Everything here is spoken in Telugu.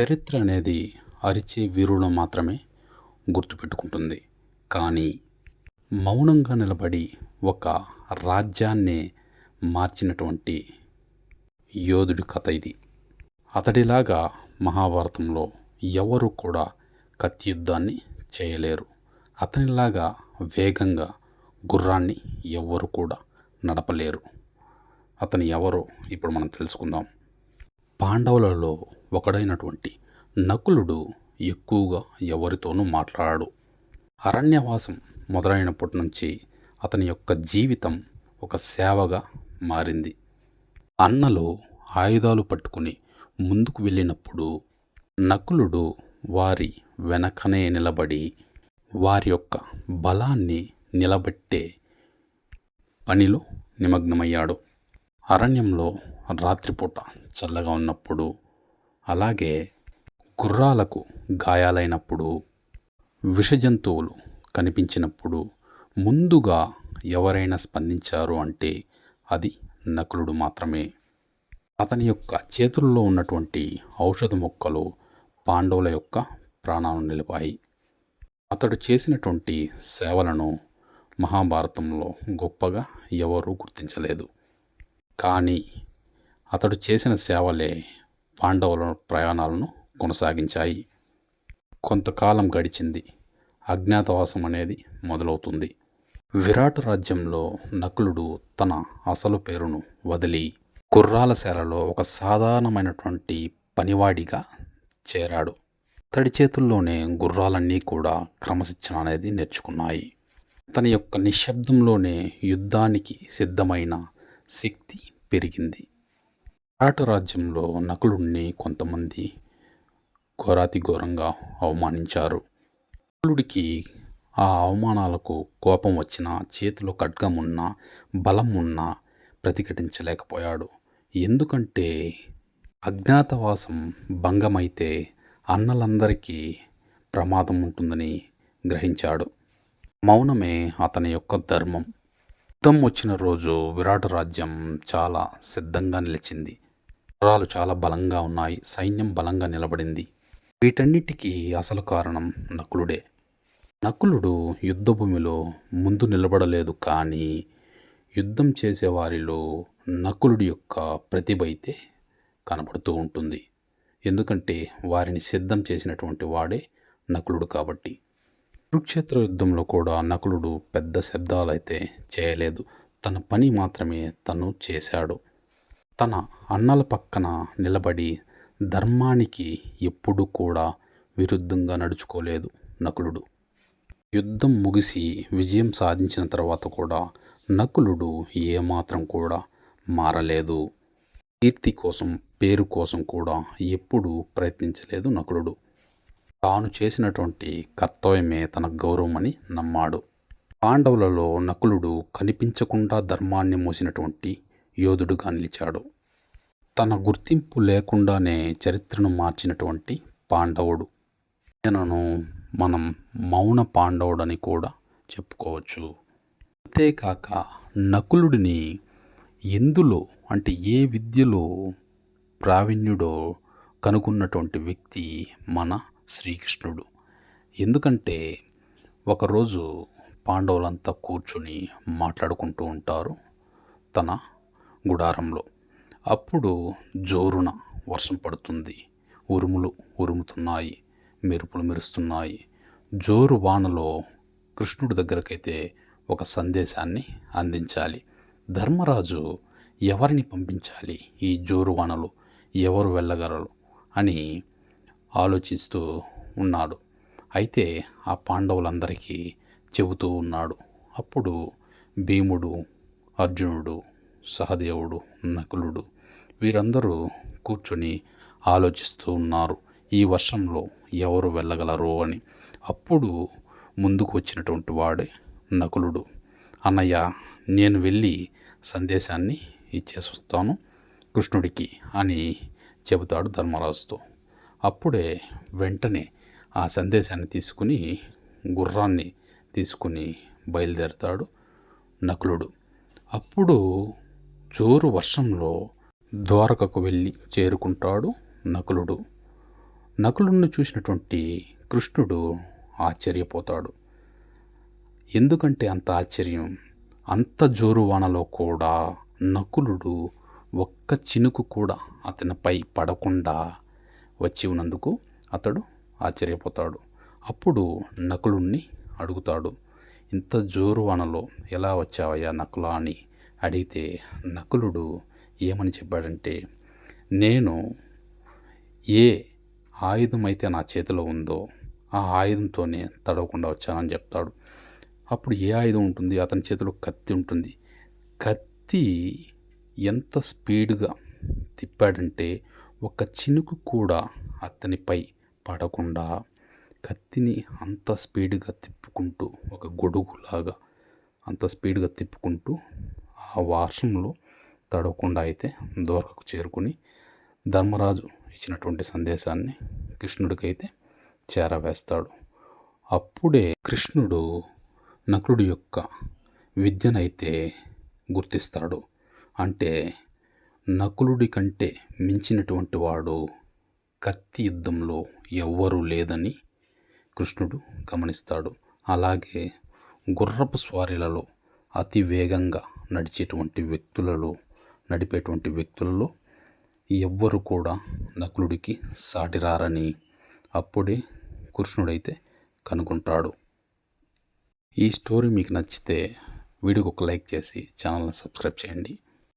చరిత్ర అనేది అరిచే వీరులను మాత్రమే గుర్తుపెట్టుకుంటుంది. కానీ మౌనంగా నిలబడి ఒక రాజ్యాన్నే మార్చినటువంటి యోధుడి కథ ఇది. అతడిలాగా మహాభారతంలో ఎవరు కూడా కత్తి యుద్ధాన్ని చేయలేరు. అతనిలాగా వేగంగా గుర్రాన్ని ఎవ్వరు కూడా నడపలేరు. అతను ఎవరో ఇప్పుడు మనం తెలుసుకుందాం. పాండవులలో ఒకడైనటువంటి నకులుడు ఎక్కువగా ఎవరితోనూ మాట్లాడాడు. అరణ్యవాసం మొదలైనప్పటి నుంచి అతని యొక్క జీవితం ఒక సేవగా మారింది. అన్నలు ఆయుధాలు పట్టుకుని ముందుకు వెళ్ళినప్పుడు నకులుడు వారి వెనకనే నిలబడి వారి యొక్క బలాన్ని నిలబెట్టే పనిలో నిమగ్నమయ్యాడు. అరణ్యంలో రాత్రిపూట చల్లగా ఉన్నప్పుడు అలాగే గుర్రాలకు గాయాలైనప్పుడు విషజంతువులు కనిపించినప్పుడు ముందుగా ఎవరైనా స్పందించారు అంటే అది నకులుడు మాత్రమే. అతని యొక్క చేతుల్లో ఉన్నటువంటి ఔషధ మొక్కలు పాండవుల యొక్క ప్రాణాలను నిలిపాయి. అతడు చేసినటువంటి సేవలను మహాభారతంలో గొప్పగా ఎవరూ గుర్తించలేదు. కానీ అతడు చేసిన సేవలే పాండవుల ప్రయాణాలను కొనసాగించాయి. కొంతకాలం గడిచింది. అజ్ఞాతవాసం అనేది మొదలవుతుంది. విరాట్ రాజ్యంలో నకులుడు తన అసలు పేరును వదిలి గుర్రాల ఒక సాధారణమైనటువంటి పనివాడిగా చేరాడు. తడి చేతుల్లోనే గుర్రాలన్నీ కూడా క్రమశిక్షణ అనేది నేర్చుకున్నాయి. తన యొక్క నిశ్శబ్దంలోనే యుద్ధానికి సిద్ధమైన శక్తి పెరిగింది. విరాట రాజ్యంలో నకులుడిని కొంతమంది ఘోరాతి ఘోరంగా అవమానించారు. నకులుడికి ఆ అవమానాలకు కోపం వచ్చిన చేతిలో ఖడ్గం ఉన్నా బలం ఉన్నా ప్రతిఘటించలేకపోయాడు. ఎందుకంటే అజ్ఞాతవాసం భంగమైతే అన్నలందరికీ ప్రమాదం ఉంటుందని గ్రహించాడు. మౌనమే అతని యొక్క ధర్మం. యుద్ధం వచ్చిన రోజు విరాట రాజ్యం చాలా సిద్ధంగా నిలిచింది. గుర్రాలు చాలా బలంగా ఉన్నాయి. సైన్యం బలంగా నిలబడింది. వీటన్నిటికీ అసలు కారణం నకులుడే. నకులుడు యుద్ధభూమిలో ముందు నిలబడలేదు కానీ యుద్ధం చేసేవారిలో నకులుడి యొక్క ప్రతిభ అయితే కనబడుతూ ఉంటుంది. ఎందుకంటే వారిని సిద్ధం చేసినటువంటి వాడే నకులుడు కాబట్టి. కురుక్షేత్ర యుద్ధంలో కూడా నకులుడు పెద్ద శబ్దాలైతే చేయలేదు. తన పని మాత్రమే తను చేశాడు. తన అన్నల పక్కన నిలబడి ధర్మానికి ఎప్పుడు కూడా విరుద్ధంగా నడుచుకోలేదు నకులుడు. యుద్ధం ముగిసి విజయం సాధించిన తర్వాత కూడా నకులుడు ఏమాత్రం కూడా మారలేదు. కీర్తి కోసం పేరు కోసం కూడా ఎప్పుడూ ప్రయత్నించలేదు నకులుడు. తాను చేసినటువంటి కర్తవ్యమే తన గౌరవమని నమ్మాడు. పాండవులలో నకులుడు కనిపించకుండా ధర్మాన్ని మోసినటువంటి యోధుడుగా నిలిచాడు తన గుర్తింపు లేకుండానే చరిత్రను మార్చినటువంటి పాండవుడు. ఈయనను మనం మౌన పాండవుడని కూడా చెప్పుకోవచ్చు. అంతేకాక నకులుడిని ఎందులో అంటే ఏ విద్యలో ప్రావీణ్యుడో కనుగొన్నటువంటి వ్యక్తి మన శ్రీకృష్ణుడు. ఎందుకంటే ఒకరోజు పాండవులంతా కూర్చుని మాట్లాడుకుంటూ ఉంటారు. తన గుడారంలో. అప్పుడు జోరున వర్షం పడుతుంది. ఉరుములు ఉరుముతున్నాయి. మెరుపులు మెరుస్తున్నాయి. జోరు వానలో కృష్ణుడి దగ్గరకైతే ఒక సందేశాన్ని అందించాలి. ధర్మరాజు ఎవరిని పంపించాలి? ఈ జోరు వానలు ఎవరు వెళ్ళగలరు? అని ఆలోచిస్తూ ఉన్నాడు. అయితే ఆ పాండవులందరికీ చెబుతూ ఉన్నాడు. అప్పుడు భీముడు అర్జునుడు సహదేవుడు నకులుడు. వీరందరూ కూర్చొని ఆలోచిస్తూ ఉన్నారు ఈ వర్షంలో ఎవరు వెళ్ళగలరు అని. అప్పుడు ముందుకు వచ్చినటువంటి వాడే నకులుడు. అన్నయ్య నేను వెళ్ళి సందేశాన్ని ఇచ్చేసి వస్తాను కృష్ణుడికి అని చెబుతాడు ధర్మరాజుతో. అప్పుడే వెంటనే ఆ సందేశాన్ని తీసుకుని గుర్రాన్ని తీసుకుని బయలుదేరతాడు నకులుడు. అప్పుడు జోరు వర్షంలో ద్వారకకు వెళ్ళి చేరుకుంటాడు నకులుడు. నకులుణ్ణి చూసినటువంటి కృష్ణుడు ఆశ్చర్యపోతాడు. ఎందుకంటే అంత ఆశ్చర్యం? అంత జోరు వానలో కూడా నకులుడు ఒక్క చినుకు కూడా అతనిపై పడకుండా వచ్చి ఉన్నందుకు అతడు ఆశ్చర్యపోతాడు. అప్పుడు నకులుణ్ణి అడుగుతాడు ఇంత జోరు వానలో ఎలా వచ్చావయ్యా నకులా అని అడిగితే నకులుడు ఏమని చెప్పాడంటే నేను ఏ ఆయుధం అయితే నా చేతిలో ఉందో ఆ ఆయుధంతోనే తడవకుండా వచ్చానని చెప్తాడు. అప్పుడు ఏ ఆయుధం ఉంటుంది? అతని చేతిలో కత్తి ఉంటుంది. కత్తి ఎంత స్పీడ్గా తిప్పాడంటే ఒక చినుకు కూడా అతనిపై పడకుండా కత్తిని అంత స్పీడ్గా తిప్పుకుంటూ ఒక గొడుగులాగా అంత స్పీడ్గా తిప్పుకుంటూ ఆ వర్షంలో తడవకుండా అయితే ద్వారకకు చేరుకుని ధర్మరాజు ఇచ్చినటువంటి సందేశాన్ని కృష్ణుడికైతే చేరవేస్తాడు. అప్పుడే కృష్ణుడు నకులుడి యొక్క విద్యనైతే గుర్తిస్తాడు. అంటే నకులుడి కంటే మించినటువంటి వాడు కత్తి యుద్ధంలో ఎవ్వరూ లేదని కృష్ణుడు గమనిస్తాడు. అలాగే గుర్రపు స్వారీలలో అతి వేగంగా నడిచేటువంటి వ్యక్తులలో నడిపేటువంటి వ్యక్తులలో ఎవ్వరు కూడా నకులుడికి సాటిరారని అప్పుడే కృష్ణుడైతే కనుగొంటాడు. ఈ స్టోరీ మీకు నచ్చితే వీడియోకి ఒక లైక్ చేసి ఛానల్ని సబ్స్క్రైబ్ చేయండి.